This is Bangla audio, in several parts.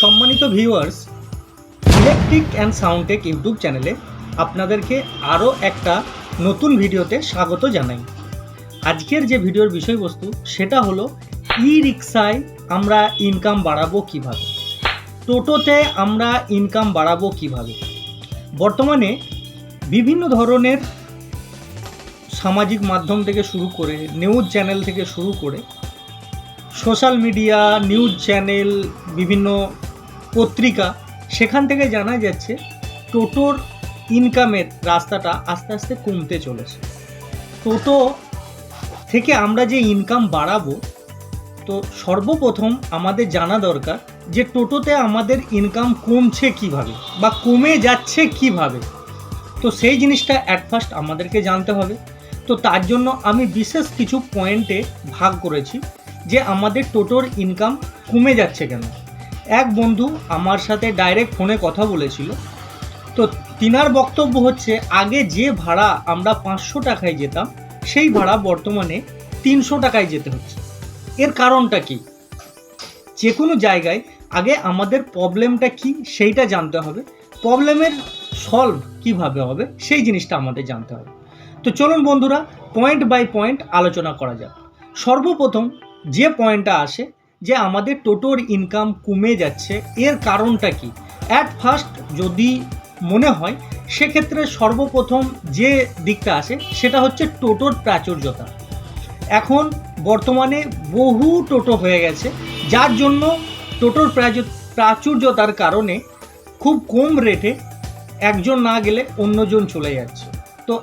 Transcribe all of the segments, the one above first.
সম্মানিত viewers electric and sound tech YouTube চ্যানেলে আপনাদেরকে আরও একটা নতুন ভিডিওতে স্বাগত জানাই। আজকের যে ভিডিওর বিষয়বস্তু, সেটা হলো ই রিক্সায় আমরা ইনকাম বাড়াবো কীভাবে? টোটোতে আমরা ইনকাম বাড়াবো কীভাবে? বর্তমানে বিভিন্ন ধরনের সামাজিক মাধ্যম থেকে শুরু করে নিউজ চ্যানেল থেকে শুরু করে সোশ্যাল মিডিয়া নিউজ চ্যানেল বিভিন্ন পত্রিকা, সেখান থেকে জানা যাচ্ছে টোটোর ইনকামের রাস্তাটা আস্তে আস্তে কমতে চলেছে। টোটো থেকে আমরা যে ইনকাম বাড়াবো, তো সর্বপ্রথম আমাদের জানা দরকার যে টোটোতে আমাদের ইনকাম কমছে কীভাবে বা কমে যাচ্ছে কীভাবে। তো সেই জিনিসটা অ্যাট ফার্স্ট আমাদেরকে জানতে হবে। তো তার জন্য আমি বিশেষ কিছু পয়েন্টে ভাগ করেছি যে আমাদের টোটোর ইনকাম কমে যাচ্ছে কেন। এক বন্ধু আমার সাথে ডাইরেক্ট ফোনে কথা বলেছিল। তো তিনার বক্তব্য হচ্ছে, আগে যে ভাড়া আমরা পাঁচশো টাকায় যেতাম, সেই ভাড়া বর্তমানে তিনশো টাকায় যেতে হচ্ছে। এর কারণটা কি? যে কোনো জায়গায় আগে আমাদের প্রবলেমটা কি, সেইটা জানতে হবে। প্রবলেমের সলভ কীভাবে হবে, সেই জিনিসটা আমাদের জানতে হবে। তো চলুন বন্ধুরা পয়েন্ট বাই পয়েন্ট আলোচনা করা যাক। সর্বপ্রথম যে পয়েন্টটা আসে যে আমাদের টোটোর ইনকাম কমে যাচ্ছে, এর কারণটা কি? অ্যাট ফার্স্ট যদি মনে হয়, সেক্ষেত্রে সর্বপ্রথম যে দিকটা আসে, সেটা হচ্ছে টোটোর প্রাচুর্যতা। এখন বর্তমানে বহু টোটো হয়ে গেছে, যার জন্য টোটোর প্রাচু- প্রাচুর্যতার কারণে খুব কম রেটে একজন না গেলে অন্যজন চলে যাচ্ছে। তো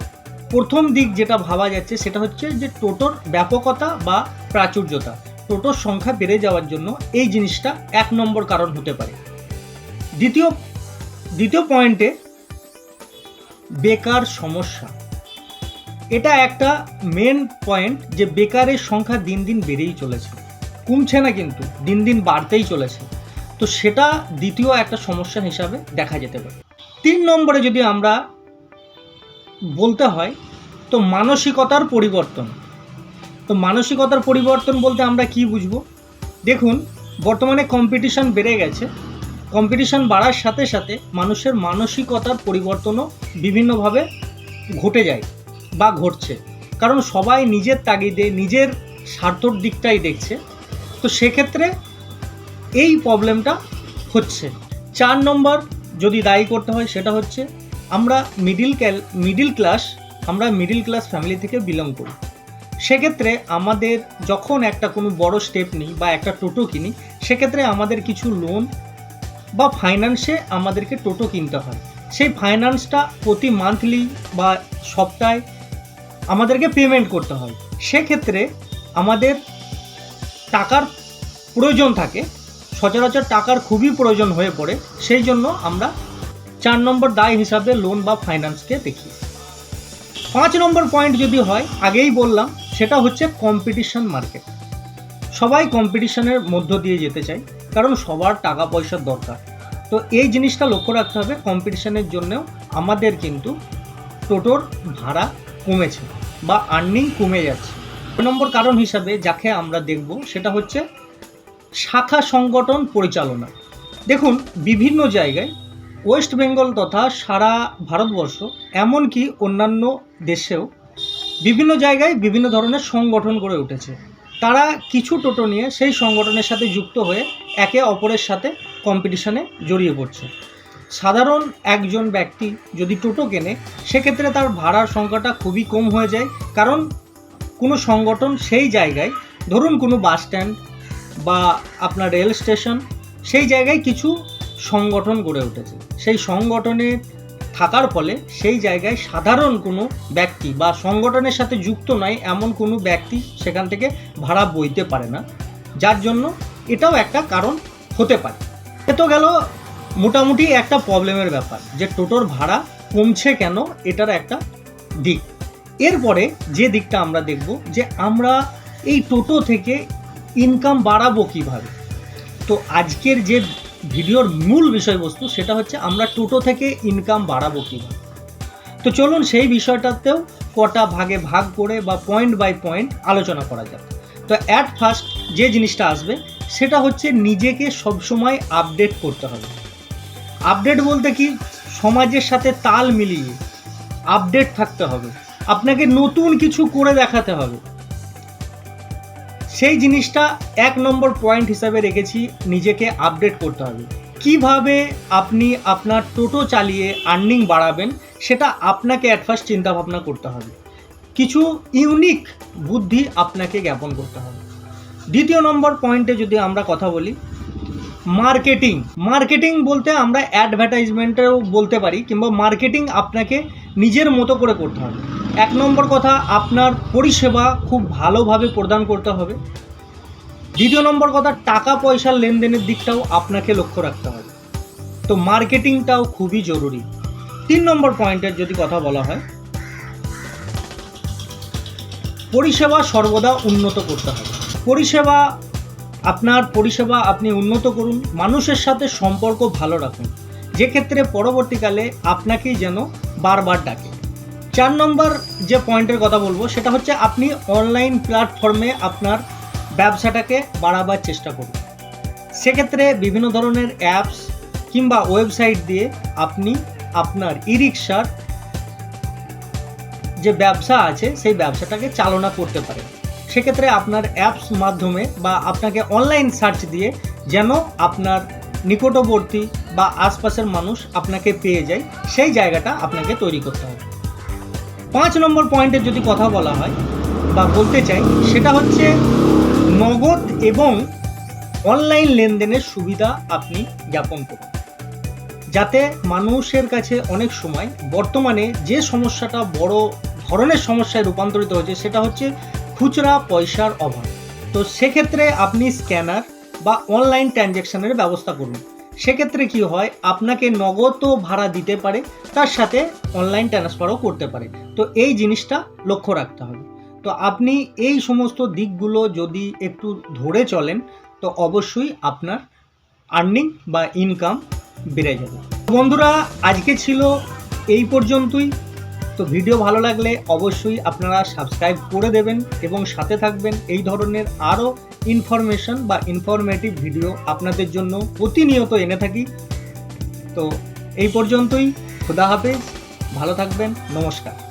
প্রথম দিক যেটা ভাবা যাচ্ছে, সেটা হচ্ছে যে টোটোর ব্যাপকতা বা প্রাচুর্যতা। টোটোর সংখ্যা বেড়ে যাওয়ার জন্য এই জিনিসটা এক নম্বর কারণ হতে পারে। দ্বিতীয় দ্বিতীয় পয়েন্টে বেকার সমস্যা। এটা একটা মেন পয়েন্ট যে বেকারের সংখ্যা দিন দিন বেড়েই চলেছে। কমছে না কিন্তু, দিন দিন বাড়তেই চলেছে। তো সেটা দ্বিতীয় একটা সমস্যা হিসাবে দেখা যেতে পারে। তিন নম্বরে যদি আমরা বলতে হয়, তো মানসিকতার পরিবর্তন। তো মানসিকতার পরিবর্তন বলতে আমরা কি বুঝব? দেখুন, বর্তমানে কম্পিটিশন বেড়ে গেছে। কম্পিটিশন বাড়ার সাথে সাথে মানুষের মানসিকতার পরিবর্তনও বিভিন্নভাবে ঘটে যায় বা ঘটছে। কারণ সবাই নিজের তাগিদে, নিজের স্বার্থর দিকটাই দেখছে। তো সেক্ষেত্রে এই প্রবলেমটা হচ্ছে। চার নম্বর যদি দায়ী করতে হয় সেটা হচ্ছে, আমরা মিডিল ক্যাল মিডিল ক্লাস আমরা মিডিল ক্লাস ফ্যামিলি থেকে বিলং করি। সেক্ষেত্রে আমাদের যখন একটা কোনো বড় স্টেপ নিই বা একটা টোটো কিনি, সেক্ষেত্রে আমাদের কিছু লোন বা ফাইন্যান্সে আমাদেরকে টোটো কিনতে হয়। সেই ফাইন্যান্সটা প্রতি মান্থলি বা সপ্তাহে আমাদেরকে পেমেন্ট করতে হয়। সেক্ষেত্রে আমাদের টাকার প্রয়োজন থাকে, সচরাচর টাকার খুবই প্রয়োজন হয়ে পড়ে, সেই জন্য আমরা চার নম্বর দায় হিসাবে লোন বা ফাইন্যান্সকে দেখি। পাঁচ নম্বর পয়েন্ট যদি হয়, আগেই বললাম সেটা হচ্ছে কম্পিটিশন মার্কেট সবাই কম্পিটিশনের মধ্য দিয়ে যেতে চায়, কারণ সবার টাকা পয়সার দরকার। তো এই জিনিসটা লক্ষ্য রাখতে হবে কম্পিটিশনের জন্যও আমাদের কিন্তু টোটোর ভাড়া কমেছে বা আর্নিং কমে যাচ্ছে। দুই নম্বর কারণ হিসাবে যাকে আমরা দেখব, সেটা হচ্ছে শাখা সংগঠন পরিচালনা। দেখুন, বিভিন্ন জায়গায় ওয়েস্ট বেঙ্গল তথা সারা ভারতবর্ষ, এমনকি অন্যান্য দেশেও বিভিন্ন জায়গায় বিভিন্ন ধরনের সংগঠন গড়ে উঠেছে। তারা কিছু টোটো নিয়ে সেই সংগঠনের সাথে যুক্ত হয়ে একে অপরের সাথে কম্পিটিশনে জড়িয়ে পড়ছে। সাধারণ একজন ব্যক্তি যদি টোটো কেনে, সেক্ষেত্রে তার ভাড়ার সংখ্যাটা খুবই কম হয়ে যায়। কারণ কোনো সংগঠন সেই জায়গায়, ধরুন কোনো বাস স্ট্যান্ড বা আপনার রেল স্টেশন, সেই জায়গায় কিছু সংগঠন গড়ে উঠেছে। সেই সংগঠনে থাকার ফলে সেই জায়গায় সাধারণ কোনো ব্যক্তি বা সংগঠনের সাথে যুক্ত নয় এমন কোনো ব্যক্তি সেখান থেকে ভাড়া বইতে পারে না। যার জন্য এটাও একটা কারণ হতে পারে। এ তো গেল মোটামুটি একটা প্রবলেমের ব্যাপার যে টোটোর ভাড়া কমছে কেন এটার একটা দিক। এরপরে যে দিকটা আমরা দেখব যে আমরা এই টোটো থেকে ইনকাম বাড়াবো কীভাবে? তো আজকের যে ভিডিওর মূল বিষয়বস্তু সেটা হচ্ছে আমরা টোটো থেকে ইনকাম বাড়াবো কীভাবে? তো চলুন সেই বিষয়টাতেও কটা ভাগে ভাগ করে বা পয়েন্ট বাই পয়েন্ট আলোচনা করা যাক। তো অ্যাট ফার্স্ট যে জিনিসটা আসবে, সেটা হচ্ছে নিজেকে সবসময় আপডেট করতে হবে। আপডেট বলতে কি? সমাজের সাথে তাল মিলিয়ে আপডেট থাকতে হবে। আপনাকে নতুন কিছু করে দেখাতে হবে। সেই জিনিসটা এক নম্বর পয়েন্ট হিসাবে রেখেছি, নিজেকে আপডেট করতে হবে। কীভাবে আপনি আপনার টোটো চালিয়ে আর্নিং বাড়াবেন, সেটা আপনাকে অ্যাট ফার্স্ট চিন্তা ভাবনা করতে হবে। কিছু ইউনিক বুদ্ধি আপনাকে জ্ঞাপন করতে হবে। দ্বিতীয় নম্বর পয়েন্টে যদি আমরা কথা বলি মার্কেটিং মার্কেটিং বলতে আমরা অ্যাডভার্টাইজমেন্টেও বলতে পারি, কিংবা মার্কেটিং আপনাকে নিজের মতো করে করতে হবে। এক নম্বর কথা, আপনার পরিষেবা খুব ভালোভাবে প্রদান করতে হবে। দ্বিতীয় নম্বর কথা টাকা পয়সার লেনদেনের দিকটাও আপনাকে লক্ষ্য রাখতে হবে। তো মার্কেটিংটাও খুবই জরুরি। তিন নম্বর পয়েন্টের যদি কথা বলা হয়, পরিষেবা সর্বদা উন্নত করতে হবে। পরিষেবা, আপনার পরিষেবা আপনি উন্নত করুন, মানুষের সাথে সম্পর্ক ভালো রাখুন। যে ক্ষেত্রে পরবর্তীকালে আপনাকেই যেন বারবার ডাকে। চার নম্বর যে পয়েন্টের কথা বলব, সেটা হচ্ছে আপনি অনলাইন প্ল্যাটফর্মে আপনার ব্যবসাটাকে বাড়াবার চেষ্টা করুন। সেক্ষেত্রে বিভিন্ন ধরনের অ্যাপস কিংবা ওয়েবসাইট দিয়ে আপনি আপনার ই রিক্সার যে ব্যবসা আছে, সেই ব্যবসাটাকে চালনা করতে পারেন। সেক্ষেত্রে আপনার অ্যাপস মাধ্যমে বা আপনাকে অনলাইন সার্চ দিয়ে যেন আপনার নিকটবর্তী বা আশপাশের মানুষ আপনাকে পেয়ে যায়, সেই জায়গাটা আপনাকে তৈরি করতে হবে। পাঁচ নম্বর পয়েন্টের যদি কথা বলা হয় বা বলতে চাই, সেটা হচ্ছে নগদ এবং অনলাইন লেনদেনের সুবিধা আপনি জ্ঞাপন করুন। যাতে মানুষের কাছে অনেক সময় বর্তমানে যে সমস্যাটা বড় ধরনের সমস্যায় রূপান্তরিত হয়েছে, সেটা হচ্ছে খুচরা পয়সার অভাব। তো সেক্ষেত্রে আপনি স্ক্যানার বা অনলাইন ট্রানজ্যাকশনের ব্যবস্থা করুন। সেক্ষেত্রে কি হয়? আপনাকে নগদও ভাড়া দিতে পারে, তার সাথে অনলাইন ট্রান্সফারও করতে পারে। তো এই জিনিসটা লক্ষ্য রাখতে হবে। তো আপনি এই সমস্ত দিকগুলো যদি একটু ধরে চলেন, তো অবশ্যই আপনার আর্নিং বা ইনকাম বেড়ে যাবে। বন্ধুরা, আজকে ছিল এই পর্যন্তই। তো ভিডিও ভালো লাগলে অবশ্যই আপনারা সাবস্ক্রাইব করে দেবেন এবং সাথে থাকবেন এই ধরনের আরও ইনফরমেশন বা ইনফরমেটিভ ভিডিও আপনাদের জন্য প্রতিনিয়ত এনে থাকি। তো এই পর্যন্তই, খুদা হাফেজ, ভালো থাকবেন, নমস্কার।